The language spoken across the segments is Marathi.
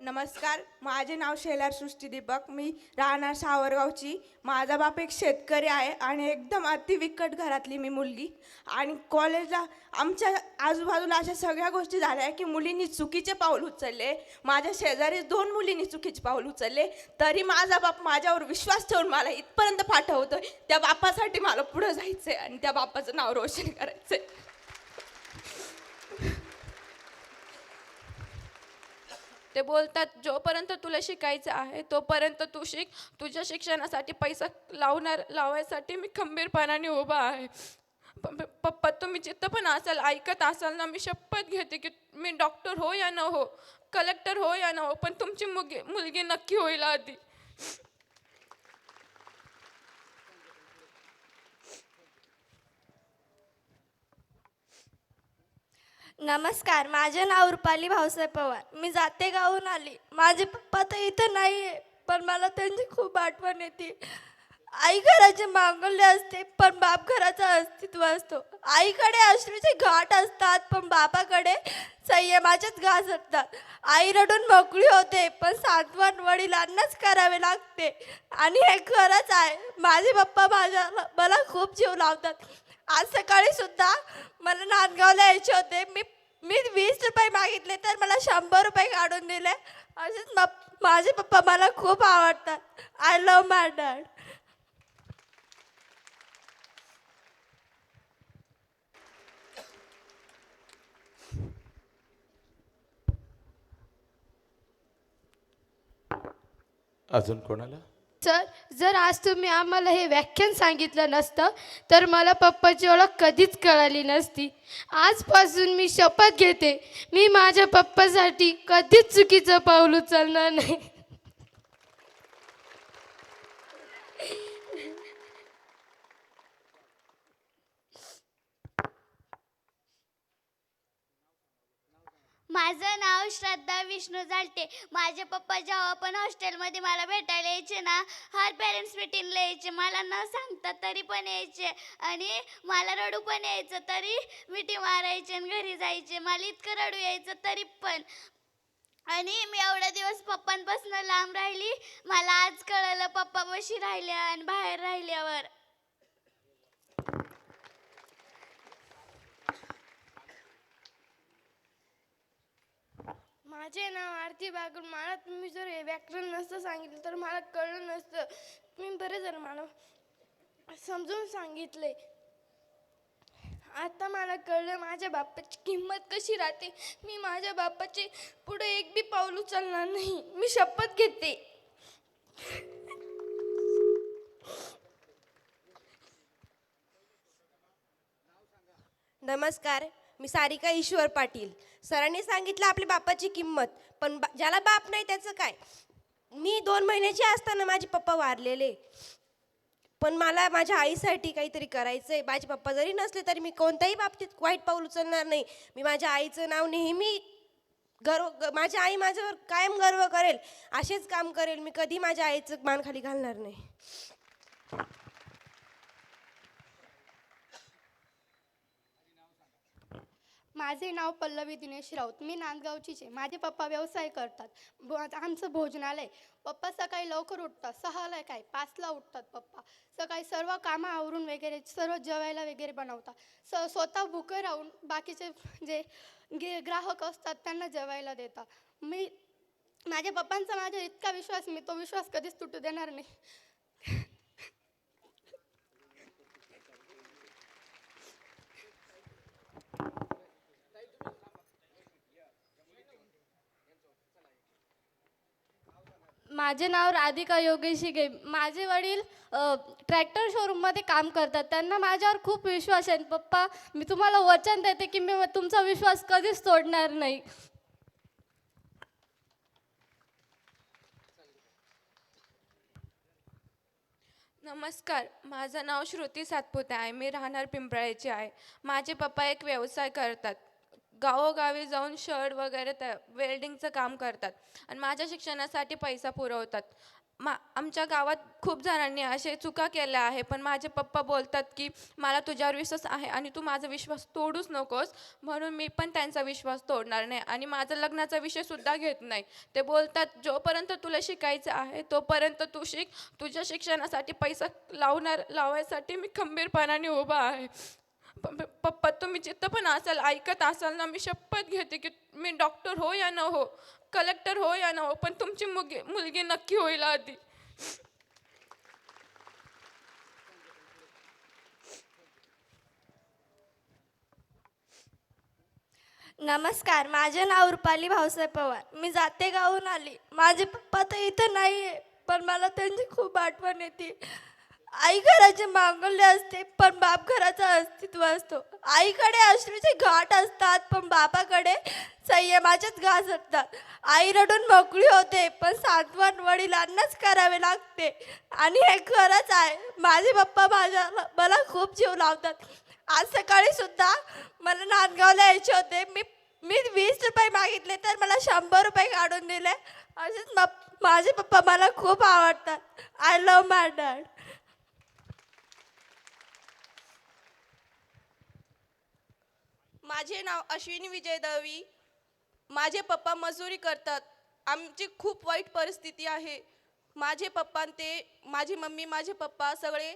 नमस्कार माझे नाव शेलार सृष्टी दीपक. मी राहणार सावरगावची. माझा बाप एक शेतकरी आहे आणि एकदम अतिविकट घरातली मी मुलगी. आणि कॉलेजला आमच्या आजूबाजूला अशा सगळ्या गोष्टी झाल्या आहे की मुलींनी चुकीचे पाऊल उचलले. माझ्या शेजारी दोन मुलींनी चुकीचे पाऊल उचलले. तरी माझा बाप माझ्यावर विश्वास ठेवून मला इथपर्यंत पाठवतो त्या बापासाठी मला पुढं जायचं आहे आणि त्या बापाचं नाव रोशन करायचं आहे ते बोलतात जोपर्यंत तुला शिकायचं आहे तोपर्यंत तू शिक. तुझ्या शिक्षणासाठी पैसा लावणार लावायसाठी मी खंबीरपणाने उभा आहे. प- पप्पा तुम्ही जिथं पण असाल ऐकत असाल ना मी शपथ घेते की मी डॉक्टर हो या न हो कलेक्टर हो या न हो पण तुमची मुगी मुलगी नक्की होईल आधी. नमस्कार माझे नाव रुपाली भाऊसाहेब पवार. मी जाते गावून आली. माझे पप्पा तर इथं नाही आहे पण मला त्यांची खूप आठवण येते. आई घराचे मांगल्य असते पण बाप घराचं अस्तित्व असतो. आईकडे अश्रूचे घाट असतात पण बापाकडे संयमाचेच घास असतात. आई रडून मोकळी होते पण सांत्वन वडिलांनाच करावे लागते. आणि हे खरंच आहे माझे पप्पा माझ्या मला खूप जीव लावतात. आज सकाळी सुद्धा मला नांदगावला यायचे होते. मी मी वीस रुपये मागितले तर मला शंभर रुपये काढून दिले. असेच मप- माझे पप्पा मला खूप आवडतात. आय लव माय डॅड अजून कोणाला? सर जर आज तुम्ही आम्हाला हे व्याख्यान सांगितलं नसतं तर मला पप्पाची ओळख कधीच कळाली नसती. आजपासून मी शपथ घेते मी माझ्या पप्पासाठी कधीच चुकीचं पाऊल उचलणार नाही. माझं नाव श्रद्धा विष्णू झालटे माझे पप्पा जेव्हा पण हॉस्टेलमध्ये मला भेटायला यायचे ना हर पेरेंट्स मिटिंगला यायचे. मला न सांगता तरी पण यायचे. आणि मला रडू पण यायचं तरी मिठी मारायचे आणि घरी जायचे. मला इतकं रडू यायचं तरी पण. आणि मी एवढा दिवस पप्पांपासून लांब राहिली. मला आज कळलं पप्पापाशी राहिल्या आणि बाहेर राहिल्यावर. माझे नाव आरती बागुल. मला तुम्ही जर हे व्याकरण नसतं सांगितलं तर मला कळलं नसतं. तुम्ही बरे जर मला समजून सांगितले. आता मला कळलं माझ्या बाप्पाची किंमत कशी राहते. मी माझ्या बाप्पाचे पुढे एक बी पाऊल उचलणार नाही. मी शपथ घेते. नमस्कार. मी सारिका ईश्वर पाटील. सरांनी सांगितलं आपल्या बापाची किंमत पण बा ज्याला बाप नाही त्याचं काय? मी दोन महिन्याची असताना माझे पप्पा वारलेले. पण मला माझ्या आईसाठी काहीतरी करायचं आहे माझे पप्पा जरी नसले तरी मी कोणत्याही बाबतीत वाईट पाऊल उचलणार नाही. मी माझ्या आईचं नाव नेहमी गर्व ग- माझी आई माझ्यावर कायम गर्व करेल. असेच काम करेल. मी कधी माझ्या आईचं मान खाली घालणार नाही. माझे नाव पल्लवी दिनेश राऊत. मी नांदगावचीच आहे. माझे पप्पा व्यवसाय करतात. ब- आमचं भोजनालय. पप्पा सकाळी लवकर उठतात. सहाला काय? पाचला उठतात पप्पा. सकाळी सर्व कामं आवरून वगैरे सर्व जेवायला वगैरे बनवतात. स स्वतः भुके राहून बाकीचे जे गे ग्राहक असतात त्यांना जेवायला देतात. मी माझ्या पप्पांचा माझ्या इतका विश्वास मी तो विश्वास कधीच तुटू देणार नाही. माझे नाव राधिका योगेश गे माझे वडील ट्रॅक्टर शोरूममध्ये काम करतात. त्यांना माझ्यावर खूप विश्वास आहे. पप्पा मी तुम्हाला वचन देते की मी तुमचा विश्वास कधीच तोडणार नाही. नमस्कार. माझं नाव श्रुती सातपुते आहे. मी राहणार पिंपळाची आहे. माझे पप्पा एक व्यवसाय करतात. गावोगावी जाऊन शर्ट वगैरे त्या वेल्डिंगचं काम करतात. आणि माझ्या शिक्षणासाठी पैसा पुरवतात. मा आमच्या गावात खूप जणांनी असे चुका केल्या आहे पण माझे पप्पा बोलतात की मला तुझ्यावर विश्वास आहे आणि तू माझा विश्वास तोडूच नकोस. म्हणून मी पण त्यांचा विश्वास तोडणार नाही आणि माझा लग्नाचा विषयसुद्धा घेत नाही. ते बोलतात जोपर्यंत तुला शिकायचं आहे तोपर्यंत तू शिक. तुझ्या शिक्षणासाठी पैसा लावणार लावायसाठी मी खंबीरपणाने उभा आहे. प- पप्पा तुम्ही जिथं पण असाल ऐकत असाल ना मी शपथ घेते की मी डॉक्टर हो या न हो कलेक्टर हो या न हो पण तुमची मुलगी मुलगी नक्की होईल आधी. नमस्कार माझे नाव रुपाली भाऊसाहेब पवार. मी जाते गावून आली. माझे पप्पा तर इथं नाही आहे पण मला त्यांची खूप आठवण येते. आई घराचे मांगल्य असते पण बाप घराचा अस्तित्व असतो. आईकडे अश्रूचे घाट असतात पण बापाकडे संयमाचेच घास असतात. आई रडून मोकळी होते पण सांत्वन वडिलांनाच करावे लागते. आणि हे खरंच आहे. माझे पप्पा माझ्या मला खूप जीव लावतात. आज सकाळी सुद्धा मला नांदगावला यायचे होते. मी मी वीस रुपये मागितले तर मला शंभर रुपये काढून दिले. असेच माझे पप्पा मला खूप आवडतात. आय लव्ह माय डॅड माझे नाव अश्विनी विजय दळवी. माझे पप्पा मजुरी करतात. आमची खूप वाईट परिस्थिती आहे. माझे पप्पा ते माझी मम्मी माझे पप्पा सगळे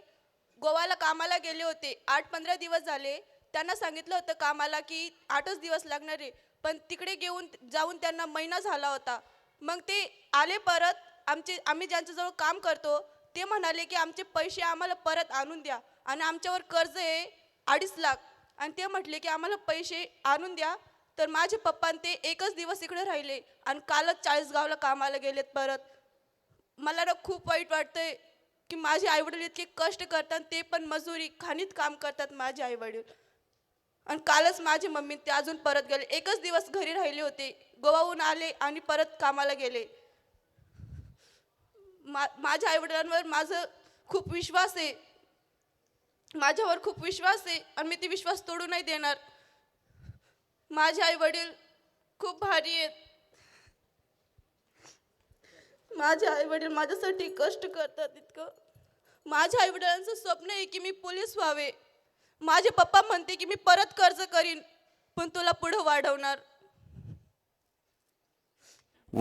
गोवाला कामाला गेले होते. आठ पंधरा दिवस झाले. त्यांना सांगितलं होतं कामाला की आठच दिवस लागणार आहे. पण तिकडे घेऊन जाऊन त्यांना महिना झाला होता. मग ते आले परत. आमचे आम्ही ज्यांच्याजवळ काम करतो ते म्हणाले की आमचे पैसे आम्हाला परत आणून द्या. आणि आमच्यावर कर्ज आहे अडीच लाख. आणि ते म्हटले की आम्हाला पैसे आणून द्या. तर माझे पप्पा ते एकच दिवस इकडे राहिले आणि कालच चाळीसगावला कामाला गेलेत परत. मला ना खूप वाईट वाटतंय की माझे आईवडील इतके कष्ट करतात ते पण मजुरी खाणीत काम करतात माझे आईवडील. आणि कालच माझी मम्मी ते अजून परत गेले. एकच दिवस घरी राहिले होते गोवाहून आले आणि परत कामाला गेले. मा माझ्या आईवडिलांवर माझं खूप विश्वास आहे. माझ्यावर खूप विश्वास आहे आणि मी ती विश्वास तोडू नाही देणार. माझे आई वडील खूप भारी आहेत. माझे आई वडील माझ्यासाठी कष्ट करतात इतकं. माझ्या आई वडिलांचं स्वप्न आहे की मी पोलीस व्हावे. माझे पप्पा म्हणते की मी परत कर्ज करीन पण तुला पुढं वाढवणार.